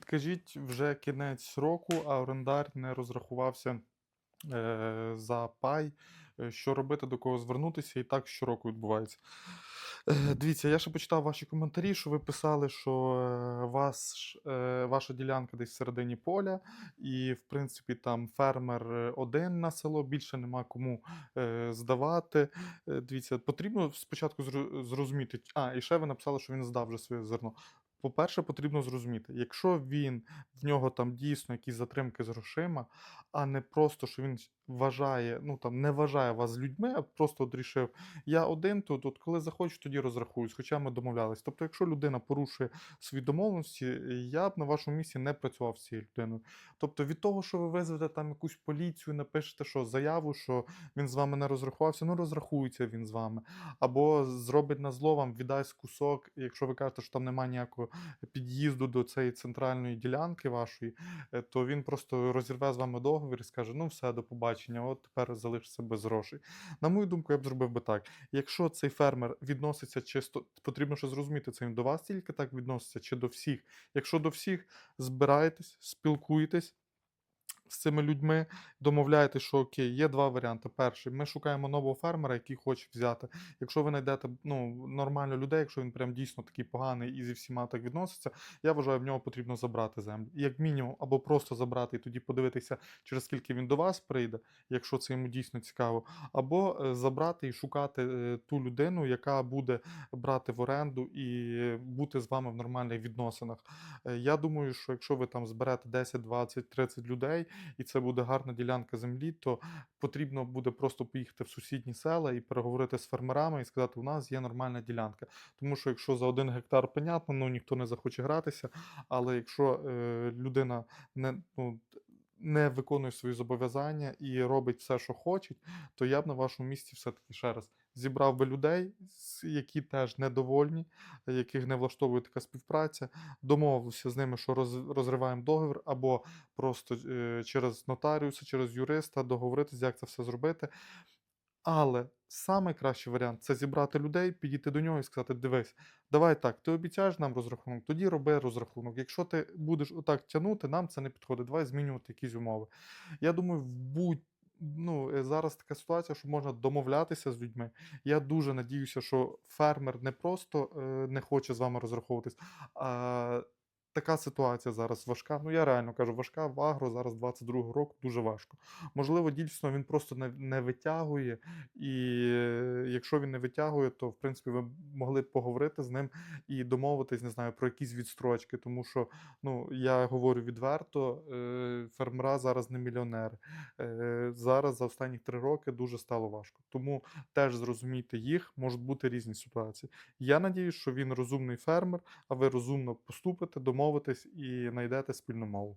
Підкажіть, вже кінець року, а орендар не розрахувався е, за пай. Е, Що робити, до кого звернутися, і так щороку відбувається. Е, Дивіться, я ще почитав ваші коментарі, що ви писали, що е, вас, е, ваша ділянка десь в середині поля, і, в принципі, там фермер е, один на село, більше нема кому е, здавати. Е, Дивіться, потрібно спочатку зрозуміти. А, і ще ви написали, що він здав вже своє зерно. По-перше, потрібно зрозуміти, якщо він в нього там дійсно якісь затримки з грошима, а не просто, що він вважає, ну там не вважає вас людьми, а просто от я один тут, от коли захочу, тоді розрахуюсь, хоча ми домовлялись. Тобто, якщо людина порушує свої домовленості, я б на вашому місці не працював з цією людиною. Тобто, від того, що ви визвете там якусь поліцію, напишете, що заяву, що він з вами не розрахувався, ну розрахується він з вами. Або зробить на зло вам, віддасть кусок, якщо ви кажете, що там немає ніякого під'їзду до цієї центральної ділянки вашої, е, то він просто розірве з вами договір і скаже: ну все, до побачення, от тепер залишиться без грошей. На мою думку, я б зробив би так. Якщо цей фермер відноситься чисто, потрібно ще зрозуміти, це він до вас тільки так відноситься, чи до всіх. Якщо до всіх, збирайтесь, спілкуйтесь. З цими людьми домовляєтесь, що окей, є два варіанти. Перший, ми шукаємо нового фермера, який хоче взяти. Якщо ви знайдете ну, нормально людей, якщо він прям дійсно такий поганий і зі всіма так відноситься, я вважаю, в нього потрібно забрати землю. Як мінімум, або просто забрати і тоді подивитися, через скільки він до вас прийде, якщо це йому дійсно цікаво, або е, забрати і шукати е, ту людину, яка буде брати в оренду і бути з вами в нормальних відносинах. Е, Я думаю, що якщо ви там зберете 10, 20, 30 людей, і це буде гарна ділянка землі, то потрібно буде просто поїхати в сусідні села і переговорити з фермерами і сказати, у нас є нормальна ділянка. Тому що якщо за один гектар, понятно, ну ніхто не захоче гратися, але якщо е, людина не, ну, не виконує свої зобов'язання і робить все, що хоче, то я б на вашому місці все-таки ще раз зібрав би людей, які теж недовольні, яких не влаштовує така співпраця, домовився з ними, що роз, розриваємо договір, або просто е, через нотаріуса, через юриста договоритися, як це все зробити. Але самий кращий варіант це зібрати людей, підійти до нього і сказати: дивись, давай так, ти обіцяєш нам розрахунок, тоді роби розрахунок. Якщо ти будеш отак тягнути, нам це не підходить. Давай змінювати якісь умови. Я думаю, в будь Ну, е, зараз така ситуація, що можна домовлятися з людьми. Я дуже надіюся, що фермер не просто е, не хоче з вами розраховуватись, а така ситуація зараз важка. Ну, я реально кажу, важка в агро зараз 22-го року дуже важко. Можливо, дійсно він просто не, не витягує, і якщо він не витягує, то в принципі ви могли б поговорити з ним і домовитись, не знаю, про якісь відстрочки. Тому що ну, я говорю відверто, е, фермера зараз не мільйонери. Е, Зараз за останні три роки дуже стало важко. Тому теж зрозумійте їх, можуть бути різні ситуації. Я надіюсь, що він розумний фермер, а ви розумно поступите, домовитесь і знайдете спільну мову.